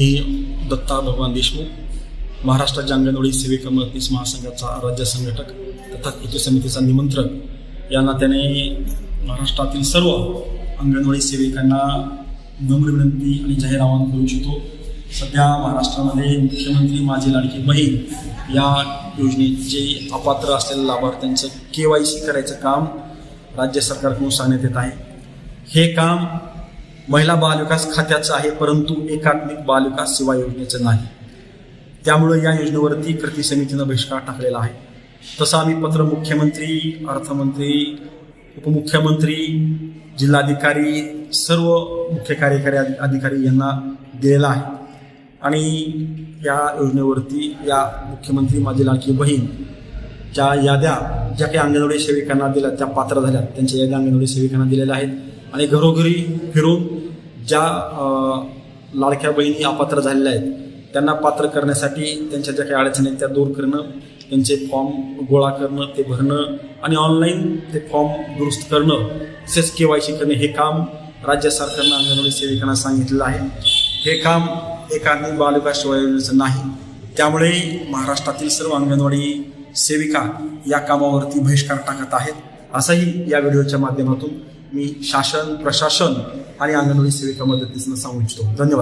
मी दत्ता भगवान देशमुख महाराष्ट्राच्या अंगणवाडी सेविका मदतीस महासंघाचा राज्य संघटक तथा कृती समितीचा निमंत्रक. या नात्याने महाराष्ट्रातील सर्व अंगणवाडी सेविकांना नम्र विनंती आणि जाहीर आवाहन करू इच्छितो. सध्या महाराष्ट्रामध्ये मुख्यमंत्री माझी लाडकी बहीण या योजनेचे अपात्र असलेल्या लाभार्थ्यांचं के वाय सी करायचं काम राज्य सरकारकडून सांगण्यात येत आहे. हे काम महिला बालविकास खात्याचं आहे परंतु एकात्मिक बालविकास सेवा योजनेचं नाही. त्यामुळे या योजनेवरती कृती समितीनं बहिष्कार टाकलेला आहे. तसं आम्ही पत्र मुख्यमंत्री अर्थमंत्री उपमुख्यमंत्री जिल्हाधिकारी सर्व मुख्य कार्यकारी अधिकारी यांना दिलेला आहे. आणि या योजनेवरती या मुख्यमंत्री माझी लाडकी बहीण ज्या याद्या ज्या काही अंगणवाडी सेविकांना दिल्या त्या पात्र झाल्या त्यांच्या याद्या अंगणवाडी सेविकांना दिलेल्या आहेत. आणि घरोघरी फिरून ज्या लाडक्या बहिणी अपात्र झालेल्या आहेत त्यांना पात्र करण्यासाठी त्यांच्या ज्या काही अडचणी आहेत त्या दूर करणं त्यांचे फॉर्म गोळा करणं ते भरणं आणि ऑनलाईन ते फॉर्म दुरुस्त करणं तसेच के वाय सी करणे हे काम राज्य सरकारनं अंगणवाडी सेविकांना सांगितलेलं आहे. हे काम एका बालविकास सेवा योजनेचं नाही त्यामुळे महाराष्ट्रातील सर्व अंगणवाडी सेविका या कामावरती बहिष्कार टाकत आहेत. असंही या व्हिडिओच्या माध्यमातून मी शासन प्रशासन आणि अंगणवाडी सेविका मदतीसनं सांगू इच्छितो. धन्यवाद.